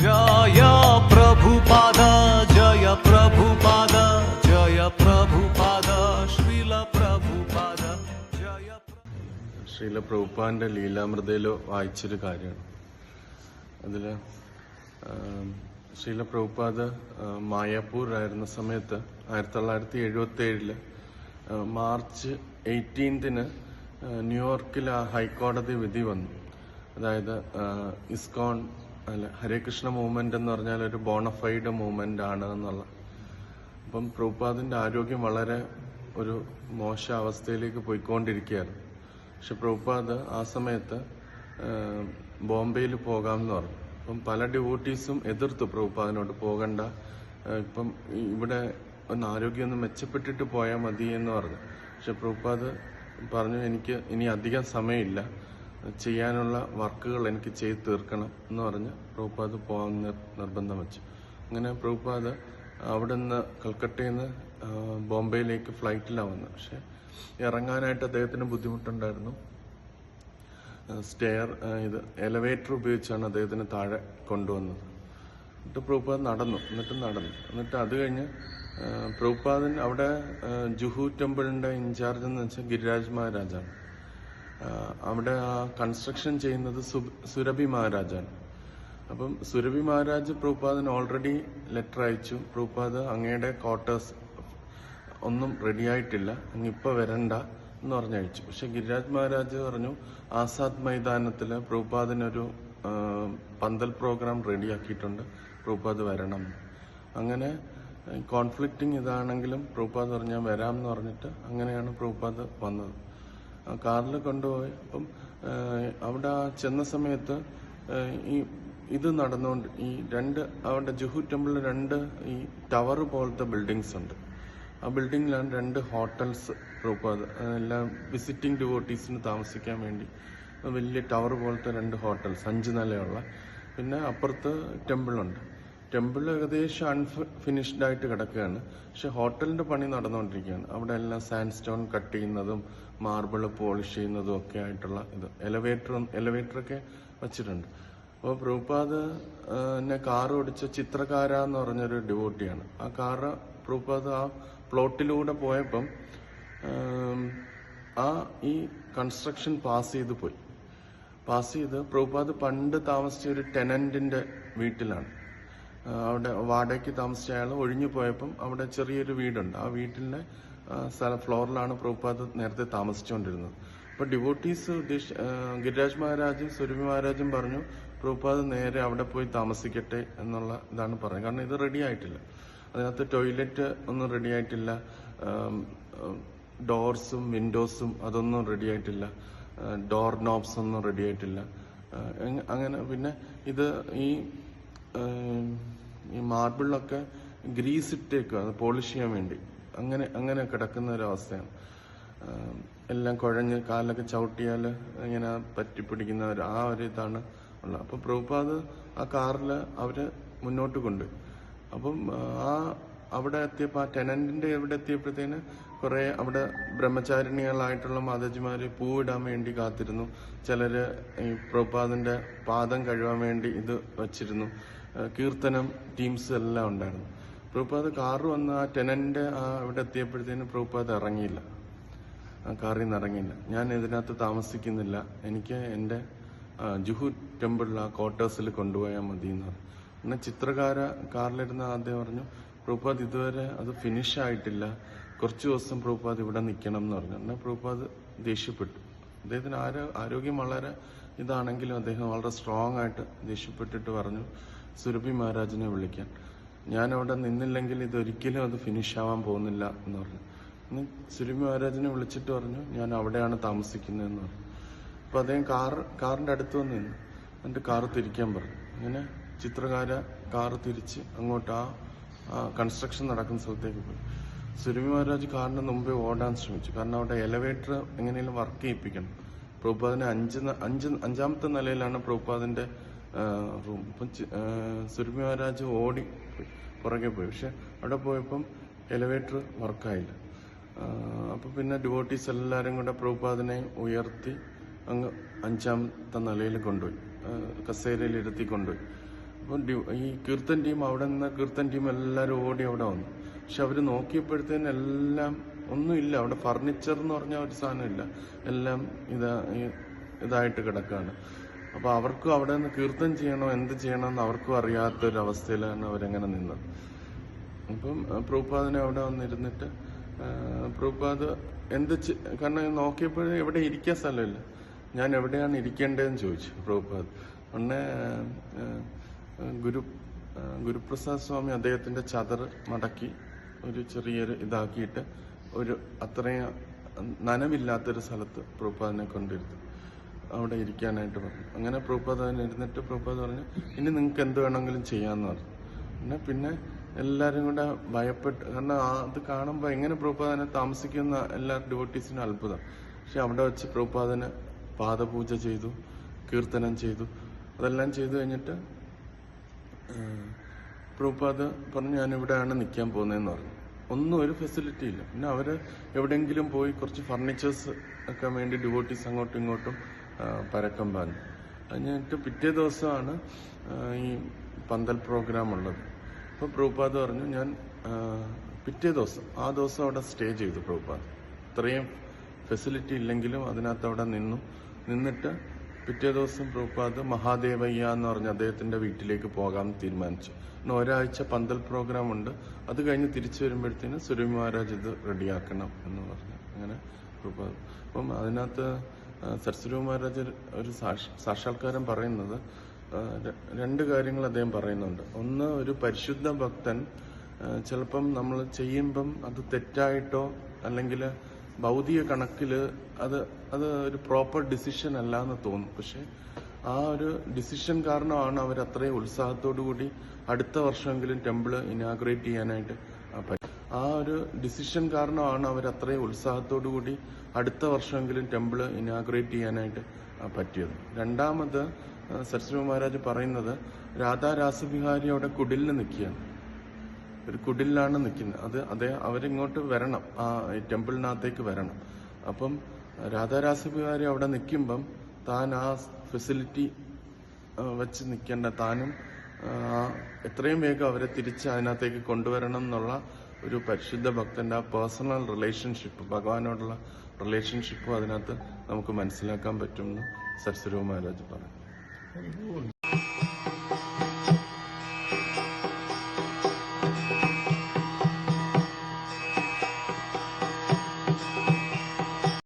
ശ്രീല പ്രഭുപാദ ജയ ലീലാമൃതയിലോ വായിച്ചൊരു കാര്യമാണ്. അതിൽ ശ്രീല പ്രഭുപാദ മായാപൂർ ആയിരുന്ന സമയത്ത് ആയിരത്തി തൊള്ളായിരത്തി എഴുപത്തി ഏഴിൽ മാർച്ച് എയ്റ്റീൻത്തിന് ന്യൂയോർക്കിൽ ആ ഹൈക്കോടതി വിധി വന്നു. അതായത് ഇസ്കോൺ അല്ല ഹരേ കൃഷ്ണ മൂവ്മെന്റ് എന്ന് പറഞ്ഞാൽ ഒരു ബോണഫൈഡ് മൂവ്മെന്റ് ആണ് എന്നുള്ള. അപ്പം പ്രഭുപാദിന്റെ ആരോഗ്യം വളരെ ഒരു മോശ അവസ്ഥയിലേക്ക് പോയിക്കൊണ്ടിരിക്കുകയായിരുന്നു പക്ഷെ പ്രഭുപാദ് ആ സമയത്ത് ബോംബെയിൽ പോകാമെന്ന് പറഞ്ഞു. അപ്പം പല ഡിവോട്ടീസും എതിർത്തു പ്രഭുപാദിനോട് പോകണ്ട ഇപ്പം ഇവിടെ ഒന്ന് ആരോഗ്യം ഒന്ന് മെച്ചപ്പെട്ടിട്ട് പോയാൽ മതി എന്ന് പറഞ്ഞു. പക്ഷെ പ്രഭുപാദ് പറഞ്ഞു എനിക്ക് ഇനി അധികം സമയമില്ല. ചെയ്യാനുള്ള വർക്കുകൾ എനിക്ക് ചെയ്ത് തീർക്കണം എന്ന് പറഞ്ഞ് പ്രഭുപാദ് പോകാൻ നിർ- നിർബന്ധം വെച്ചു. അങ്ങനെ പ്രഭുപാദ് അവിടെ നിന്ന് കൽക്കട്ടയിൽ നിന്ന് ബോംബെയിലേക്ക് ഫ്ലൈറ്റിലാണ് വന്നത്. പക്ഷെ ഇറങ്ങാനായിട്ട് അദ്ദേഹത്തിന് ബുദ്ധിമുട്ടുണ്ടായിരുന്നു. സ്റ്റെയർ ഇത് എലവേറ്റർ ഉപയോഗിച്ചാണ് അദ്ദേഹത്തിന് താഴെ കൊണ്ടുവന്നത്. എന്നിട്ട് പ്രഭുപാദ് നടന്നു. എന്നിട്ട് നടന്നു. എന്നിട്ട് അത് കഴിഞ്ഞ് പ്രഭുപാദൻ അവിടെ ജുഹു ടെമ്പിളിന്റെ ഇൻചാർജ് എന്ന് വെച്ചാൽ ഗിരിരാജ് മഹാരാജാണ്. അവിടെ ആ കൺസ്ട്രക്ഷൻ ചെയ്യുന്നത് സുരഭി മഹാരാജാണ്. അപ്പം സുരഭി മഹാരാജ് പ്രൂപാദിന് ഓൾറെഡി ലെറ്റർ അയച്ചു. പ്രൂപാദ് അങ്ങയുടെ ക്വാർട്ടേഴ്സ് ഒന്നും റെഡി ആയിട്ടില്ല. അങ്ങ് ഇപ്പൊ വരണ്ട എന്ന് പറഞ്ഞയച്ചു. പക്ഷെ ഗിരിരാജ് മഹാരാജ് പറഞ്ഞു ആസാദ് മൈതാനത്തിൽ പ്രൂപാദിനൊരു പന്തൽ പ്രോഗ്രാം റെഡിയാക്കിയിട്ടുണ്ട് പ്രൂപാദ് വരണം. അങ്ങനെ കോൺഫ്ലിക്റ്റിംഗ് ഇതാണെങ്കിലും പ്രഭുപാദ് പറഞ്ഞാൽ വരാം എന്ന് പറഞ്ഞിട്ട് അങ്ങനെയാണ് പ്രൂപാദ് വന്നത്. കാറിൽ കൊണ്ടുപോയി. അപ്പം അവിടെ ചെന്ന സമയത്ത് ഈ ഇത് നടന്നുകൊണ്ട് ഈ രണ്ട് അവിടെ ജുഹു ടെമ്പിളിൽ രണ്ട് ഈ ടവർ പോലത്തെ ബിൽഡിങ്സ് ഉണ്ട്. ആ ബിൽഡിങ്ങിലാണ് രണ്ട് ഹോട്ടൽസ് പ്രഭുപാദ് എല്ലാം വിസിറ്റിംഗ് ഡിവോട്ടീസിന് താമസിക്കാൻ വേണ്ടി വലിയ ടവർ പോലത്തെ രണ്ട് ഹോട്ടൽസ് അഞ്ച് നിലയുള്ള. പിന്നെ അപ്പുറത്ത് ടെമ്പിളുണ്ട്. ടെമ്പിൾ ഏകദേശം അൺഫിനിഷ്ഡ് ആയിട്ട് കിടക്കുകയാണ്. പക്ഷെ ഹോട്ടലിന്റെ പണി നടന്നുകൊണ്ടിരിക്കുകയാണ്. അവിടെ എല്ലാം സാൻഡ് സ്റ്റോൺ കട്ട് ചെയ്യുന്നതും മാർബിൾ പോളിഷ് ചെയ്യുന്നതും ഒക്കെ ആയിട്ടുള്ള ഇത്. എലവേറ്റർ എലവേറ്ററൊക്കെ വെച്ചിട്ടുണ്ട്. അപ്പോൾ പ്രൂപാദ് എന്നെ കാർ ഓടിച്ച ചിത്രകാര എന്ന് പറഞ്ഞൊരു ഡിവോട്ടിയാണ് ആ കാറ് പ്രൂപാദ് ആ പ്ലോട്ടിലൂടെ പോയപ്പം ആ ഈ കൺസ്ട്രക്ഷൻ പാസ് ചെയ്ത് പോയി. പാസ് ചെയ്ത് പ്രഭുപാദ് പണ്ട് താമസിച്ച ഒരു ടെനന്റിന്റെ വീട്ടിലാണ്. അവിടെ വാടകയ്ക്ക് താമസിച്ച അയാൾ ഒഴിഞ്ഞു പോയപ്പം അവിടെ ചെറിയൊരു വീടുണ്ട്. ആ വീട്ടിലെ സ്ഥല ഫ്ലോറിലാണ് പ്രഭുപാദ് നേരത്തെ താമസിച്ചുകൊണ്ടിരുന്നത്. അപ്പൊ ഡിവോട്ടീസ് ഉദ്ദേശ ഗിരിരാജ് മഹാരാജും സുരഭി മഹാരാജും പറഞ്ഞു പ്രഭുപാദ് നേരെ അവിടെ പോയി താമസിക്കട്ടെ എന്നുള്ള ഇതാണ് പറഞ്ഞത്. കാരണം ഇത് റെഡി ആയിട്ടില്ല. അതിനകത്ത് ടോയ്ലറ്റ് ഒന്നും റെഡി ആയിട്ടില്ല. ഡോർസും വിൻഡോസും അതൊന്നും റെഡി ആയിട്ടില്ല. ഡോർ നോബ്സ് ഒന്നും റെഡി ആയിട്ടില്ല. അങ്ങനെ പിന്നെ ഇത് ഈ ഈ മാർബിളിലൊക്കെ ഗ്രീസ് ഇട്ടേക്കുക അത് പോളിഷ് ചെയ്യാൻ വേണ്ടി. അങ്ങനെ അങ്ങനെ കിടക്കുന്ന ഒരവസ്ഥയാണ്. എല്ലാം കുഴഞ്ഞ് കാലൊക്കെ ചവിട്ടിയാൽ ഇങ്ങനെ പറ്റിപ്പിടിക്കുന്ന ഒരു ആ ഒരു ഇതാണ് ഉള്ളത്. അപ്പോൾ പ്രഭുപാദ് ആ കാറിൽ അവർ മുന്നോട്ട് കൊണ്ട്. അപ്പം ആ അവിടെ എത്തിയപ്പോൾ ആ ടെനന്റിന്റെ ഇവിടെ എത്തിയപ്പോഴത്തേന് കുറെ അവിടെ ബ്രഹ്മചാരിണികളായിട്ടുള്ള മാതാജിമാർ പൂവിടാൻ വേണ്ടി കാത്തിരുന്നു. ചിലര് ഈ പ്രഭുപാദിന്റെ പാദം കഴുകാൻ വേണ്ടി ഇത് വച്ചിരുന്നു. കീർത്തനം ടീംസ് എല്ലാം ഉണ്ടായിരുന്നു. പ്രഭുപാദ് കാറ് വന്ന് ആ ടെനന്റ് ആ ഇവിടെ എത്തിയപ്പോഴത്തേന് പ്രഭുപാദ് ഇറങ്ങിയില്ല. കാറിൽ നിന്ന് ഇറങ്ങിയില്ല. ഞാൻ ഇതിനകത്ത് താമസിക്കുന്നില്ല. എനിക്ക് എന്റെ ജുഹു ടെമ്പിളിൽ ആ ക്വാർട്ടേഴ്സിൽ കൊണ്ടുപോയാൽ മതി എന്ന് പറഞ്ഞു. പിന്നെ ചിത്രകാര കാറിലിരുന്ന ആദ്യം പറഞ്ഞു പ്രഭുപാദ് ഇതുവരെ അത് ഫിനിഷ് ആയിട്ടില്ല. കുറച്ച് ദിവസം പ്രഭുപാദ് ഇവിടെ നിൽക്കണം എന്ന് പറഞ്ഞു. എന്നാൽ പ്രഭുപാദ് ദേഷ്യപ്പെട്ടു. അദ്ദേഹത്തിന് ആരോ ആരോഗ്യം വളരെ ഇതാണെങ്കിലും അദ്ദേഹം വളരെ സ്ട്രോങ് ആയിട്ട് ദേഷ്യപ്പെട്ടിട്ട് പറഞ്ഞു സുരഭി മഹാരാജിനെ വിളിക്കാൻ. ഞാൻ അവിടെ നിന്നില്ലെങ്കിൽ ഇതൊരിക്കലും അത് ഫിനിഷ് ആവാൻ പോകുന്നില്ല എന്ന് പറഞ്ഞു. ഇന്ന് സുരഭി മഹാരാജിനെ വിളിച്ചിട്ട് പറഞ്ഞു ഞാൻ അവിടെയാണ് താമസിക്കുന്നതെന്ന് പറഞ്ഞു. അപ്പൊ അദ്ദേഹം കാർ കാറിന്റെ അടുത്ത് വന്ന് നിന്നു. എന്നിട്ട് കാറ് തിരിക്കാൻ പറഞ്ഞു. അങ്ങനെ ചിത്രകാര കാറ് തിരിച്ച് അങ്ങോട്ട് ആ കൺസ്ട്രക്ഷൻ നടക്കുന്ന സ്ഥലത്തേക്ക് പോയി. സുരഭി മഹാരാജ് കാറിന് മുമ്പേ ഓടാൻ ശ്രമിച്ചു. കാരണം അവിടെ എലവേറ്റർ എങ്ങനെയും വർക്ക് ചെയ്യിപ്പിക്കണം. പ്രഭുപാദിനെ അഞ്ച് അഞ്ച് അഞ്ചാമത്തെ നിലയിലാണ് പ്രഭുപാദിന്റെ അപ്പം സുരഭി മഹാരാജ് ഓടി പുറകെ പോയി. പക്ഷെ അവിടെ പോയപ്പം എലവേറ്റർ വർക്കായില്ല അപ്പം പിന്നെ ഡിവോട്ടീസ് എല്ലാവരും കൂടെ പ്രഭുപാദിനെ ഉയർത്തി അങ്ങ് അഞ്ചാമത്തെ നിലയിൽ കൊണ്ടുപോയി. കസേരയിൽ ഇരുത്തി കൊണ്ടുപോയി. അപ്പം ഈ കീർത്തൻ ടീം അവിടെ നിന്ന് കീർത്തൻ ടീം എല്ലാവരും ഓടി അവിടെ വന്നു. പക്ഷെ അവർ നോക്കിയപ്പോഴത്തേന് എല്ലാം ഒന്നുമില്ല. അവിടെ ഫർണിച്ചർ എന്ന് പറഞ്ഞ ഒരു സാധനമില്ല. എല്ലാം ഇതാ ഇതായിട്ട് കിടക്കുകയാണ് അപ്പോൾ അവർക്കും അവിടെ നിന്ന് കീർത്തം ചെയ്യണോ എന്ത് ചെയ്യണമെന്ന് അവർക്കും അറിയാത്തൊരവസ്ഥയിലാണ് അവരെങ്ങനെ നിന്നത്. അപ്പം പ്രൂപ്പാദിനെ അവിടെ വന്നിരുന്നിട്ട് പ്രഭുപാദ് എന്ത് കാരണം നോക്കിയപ്പോഴും എവിടെ ഇരിക്കാൻ സ്ഥലമില്ല. ഞാൻ എവിടെയാണ് ഇരിക്കേണ്ടതെന്ന് ചോദിച്ചു പ്രഭുപാദ്. ഉടനെ ഗുരു ഗുരുപ്രസാദ് സ്വാമി അദ്ദേഹത്തിന്റെ ചതർ മടക്കി ഒരു ചെറിയൊരു ഇതാക്കിയിട്ട് ഒരു അത്രയും നനവില്ലാത്തൊരു സ്ഥലത്ത് പ്രഭുപാദിനെ കൊണ്ടിരുത്തി അവിടെ ഇരിക്കാനായിട്ട് പറഞ്ഞു. അങ്ങനെ പ്രൂപ്പാദ് ഇരുന്നിട്ട് പ്രൂപ്പാദ് പറഞ്ഞു ഇനി നിങ്ങൾക്ക് എന്ത് വേണമെങ്കിലും ചെയ്യാമെന്ന് പറഞ്ഞു. പിന്നെ പിന്നെ എല്ലാവരും കൂടെ ഭയപ്പെട്ട് കാരണം അത് കാണുമ്പോൾ എങ്ങനെ പ്രഭുപാദനെ താമസിക്കുന്ന എല്ലാ ഡിവോട്ടീസിനും അത്ഭുതം. പക്ഷെ അവിടെ വെച്ച് പ്രഭുപാദന് പാദപൂജ ചെയ്തു കീർത്തനം ചെയ്തു. അതെല്ലാം ചെയ്തു കഴിഞ്ഞിട്ട് പ്രൂപ്പാദ് പറഞ്ഞു ഞാൻ ഇവിടെയാണ് നിൽക്കാൻ പോകുന്നതെന്ന് പറഞ്ഞു. ഒന്നും ഒരു ഫെസിലിറ്റി ഇല്ല. പിന്നെ അവർ എവിടെയെങ്കിലും പോയി കുറച്ച് ഫർണിച്ചേഴ്സ് ഒക്കെ വേണ്ടി ഡിവോട്ടീസ് അങ്ങോട്ടും ഇങ്ങോട്ടും പരക്കം പാഞ്ഞു അത് കഴിഞ്ഞിട്ട് പിറ്റേ ദിവസമാണ് ഈ പന്തൽ പ്രോഗ്രാം ഉള്ളത്. അപ്പോൾ പ്രഭുപാദ് പറഞ്ഞു ഞാൻ പിറ്റേ ദിവസം ആ ദിവസം അവിടെ സ്റ്റേ ചെയ്തു പ്രഭുപാദ്. ഇത്രയും ഫെസിലിറ്റി ഇല്ലെങ്കിലും അതിനകത്ത് അവിടെ നിന്നു. നിന്നിട്ട് പിറ്റേ ദിവസം പ്രഭുപാദ് മഹാദേവയ്യ എന്ന് പറഞ്ഞ അദ്ദേഹത്തിന്റെ വീട്ടിലേക്ക് പോകാൻ തീരുമാനിച്ചു. ഇന്ന് ഒരാഴ്ച പന്തൽ പ്രോഗ്രാം ഉണ്ട്. അത് കഴിഞ്ഞ് തിരിച്ചു വരുമ്പോഴത്തേന് സുരഭി മഹാരാജ് ഇത് റെഡിയാക്കണം എന്ന് പറഞ്ഞു. അങ്ങനെ പ്രഭുപാദ്. അപ്പം അതിനകത്ത് സരസ്വതി മഹാരാജ് ഒരു സാക്ഷ- സാക്ഷാത്കാരം പറയുന്നത് രണ്ട് കാര്യങ്ങൾ അദ്ദേഹം പറയുന്നുണ്ട്. ഒന്ന് ഒരു പരിശുദ്ധ ഭക്തൻ ചിലപ്പം നമ്മൾ ചെയ്യുമ്പം അത് തെറ്റായിട്ടോ അല്ലെങ്കിൽ ഭൗതിക കണക്കിൽ അത് അത് ഒരു പ്രോപ്പർ ഡിസിഷൻ അല്ല എന്ന് തോന്നും. പക്ഷെ ആ ഒരു ഡിസിഷൻ കാരണമാണ് അവർ അത്രയും ഉത്സാഹത്തോടു കൂടി അടുത്ത വർഷമെങ്കിലും ടെമ്പിൾ ഇനാഗ്രേറ്റ് ചെയ്യാനായിട്ട് ആ ഒരു ഡിസിഷൻ കാരണമാണ് അവർ അത്രയും ഉത്സാഹത്തോടു കൂടി അടുത്ത വർഷമെങ്കിലും ടെമ്പിൾ ഇനാഗ്രേറ്റ് ചെയ്യാനായിട്ട് പറ്റിയത്. രണ്ടാമത് സരസ്വതി മഹാരാജ് പറയുന്നത് രാധാ അവിടെ കുടിലിൽ നിൽക്കുകയാണ്. ഒരു കുടിലാണ് നിൽക്കുന്നത്. അത് അദ്ദേഹം അവരിങ്ങോട്ട് വരണം. ആ ടെമ്പിളിനകത്തേക്ക് വരണം. അപ്പം രാധാരാസബിഹാരി അവിടെ നിൽക്കുമ്പം താൻ ആ ഫെസിലിറ്റി വെച്ച് നിൽക്കേണ്ട താനും എത്രയും വേഗം അവരെ തിരിച്ച് അതിനകത്തേക്ക് കൊണ്ടുവരണം എന്നുള്ള ഒരു പരിശുദ്ധ ഭക്തന്റെ ആ പേഴ്സണൽ റിലേഷൻഷിപ്പ് ഭഗവാനോടുള്ള റിലേഷൻഷിപ്പ് അതിനകത്ത് നമുക്ക് മനസ്സിലാക്കാൻ പറ്റുമെന്ന് സത്സരവ് മഹാരാജ് പറഞ്ഞു.